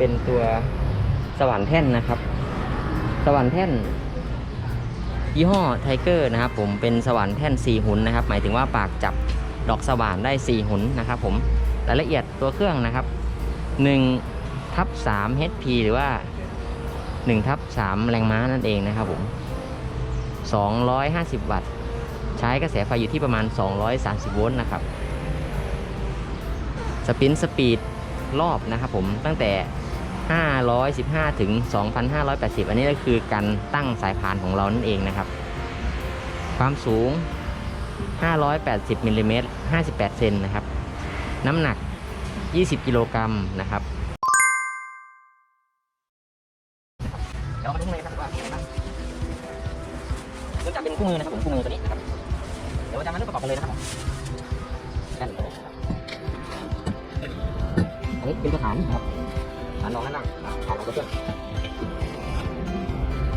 เป็นตัวสว่านแท่นนะครับ สว่านแท่น ยี่ห้อไทเกอร์นะครับผมเป็นสว่านแท่น 4 หุนนะครับ หมายถึงว่าปากจับดอกสว่านได้ 4 หุนนะครับผมรายละเอียดตัวเครื่องนะครับ1ทับ3 HP หรือว่า1ทับ3แรงม้านั่นเองนะครับผม 250 วัตต์ ใช้กระแสไฟอยู่ที่ประมาณ 230 โวลต์นะครับสปินสปีดรอบนะครับผมตั้งแต่ 515 ถึง 2,580 อันนี้ก็คือการตั้งสายพานของเรานั่นเองนะครับ ความสูง 580มิลลิเมตร58 เซนนะครับ น้ำหนัก 20 กิโลกรัมนะครับเดี๋ยวมาดูข้างในครับว่ามีอะไรบ้างเริ่มจากเป็นคู่มือนะครับผมคู่มือตัวนี้นะครับ เดี๋ยวเราจะมาเริ่มประกอบกันเลยนะครับผมด้านหลังอันนี้เป็นกระถางนะครับ ฐานรองด้านล่างฐานรองก็เพื่อน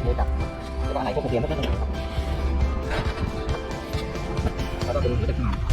มือจับแล้วก็อะไรพวกโปรแกรมพวกเครื่องต่างๆครับแล้วก็เป็นมือจับสว่าน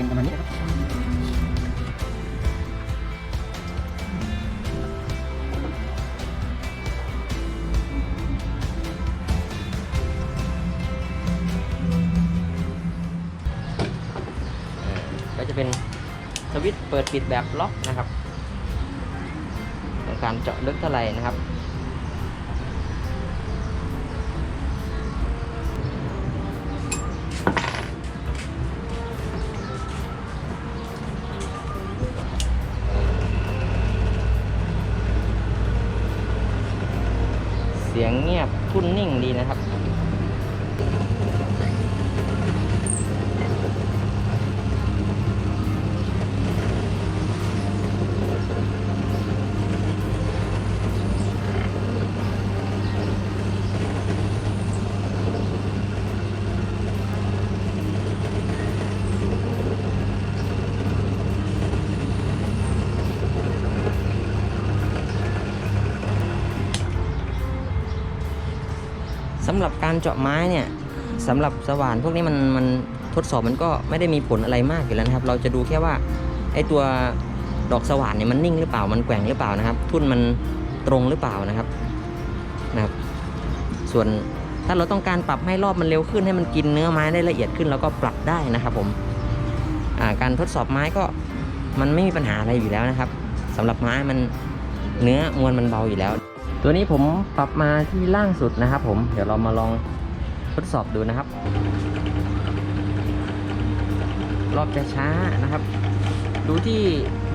เป็นประมาณนี้ครับก็จะเป็นสวิตช์เปิดปิดแบบล็อกนะครับ ต้องการเจาะลึกเท่าไหร่นะครับ เสียงเงียบทุ่นนิ่งดีนะครับ สำหรับการเจาะไม้เนี่ยสำหรับสว่านพวกนี้มันมันทดสอบมันก็ไม่ได้มีผลอะไรมากอยู่แล้วนะครับ เราจะดูแค่ว่าไอตัวดอกสว่านเนี่ยมันนิ่งหรือเปล่ามันแกว่งหรือเปล่านะครับ ทุ่นมันตรงหรือเปล่านะครับนะครับ ส่วนถ้าเราต้องการปรับให้รอบมันเร็วขึ้นให้มันกินเนื้อไม้ได้ละเอียดขึ้นเราก็ปรับได้นะครับผมการทดสอบไม้ก็มันไม่มีปัญหาอะไรอยู่แล้วนะครับสำหรับไม้มันเนื้อมวลมันเบาอยู่แล้ว ตัวนี้ผมปรับมาที่ล่างสุดนะครับ ผมเดี๋ยวเรามาลองทดสอบดูนะครับ รอบจะช้านะครับ ดูที่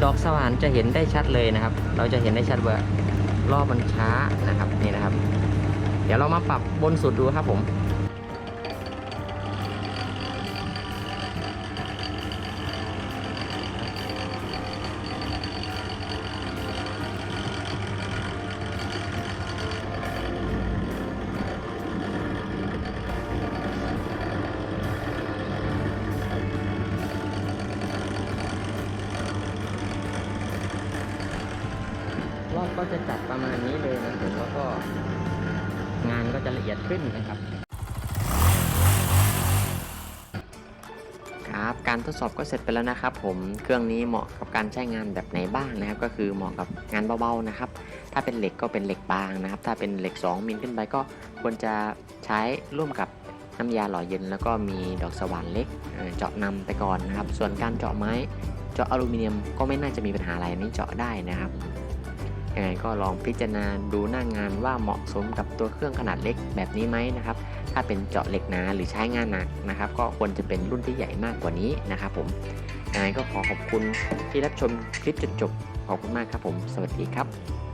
ดอกสว่านจะเห็นได้ชัดเลยนะครับ เราจะเห็นได้ชัดว่ารอบมันช้านะครับนี่นะครับ เดี๋ยวเรามาปรับบนสุดดูครับผม ก็จะจัดประมาณนี้เลยนะผมแล้วก็งานก็จะละเอียดขึ้นนะครับ ครับ การทดสอบก็เสร็จไปแล้วนะครับ ผมเครื่องนี้เหมาะกับการใช้งานแบบไหนบ้างนะครับ ก็คือเหมาะกับงานเบาๆนะครับ ถ้าเป็นเหล็กก็เป็นเหล็กบางนะครับ ถ้าเป็นเหล็ก 2มิลขึ้นไปก็ควรจะใช้ร่วมกับน้ำยาหล่อเย็นแล้วก็มีดอกสว่านเล็กเจาะนำไปก่อนนะครับ ส่วนการเจาะไม้ เจาะอลูมิเนียมก็ไม่น่าจะมีปัญหาอะไรนนี้เจาะได้นะครับ ยังไงก็ลองพิจารณาดูหน้างานว่าเหมาะสมกับตัวเครื่องขนาดเล็กแบบนี้ไหมนะครับ ถ้าเป็นเจาะเหล็กหนาหรือใช้งานหนักนะครับ ก็ควรจะเป็นรุ่นที่ใหญ่มากกว่านี้นะครับผมยังไงก็ขอขอบคุณที่รับชมคลิปจนจบขอบคุณมากครับผม สวัสดีครับ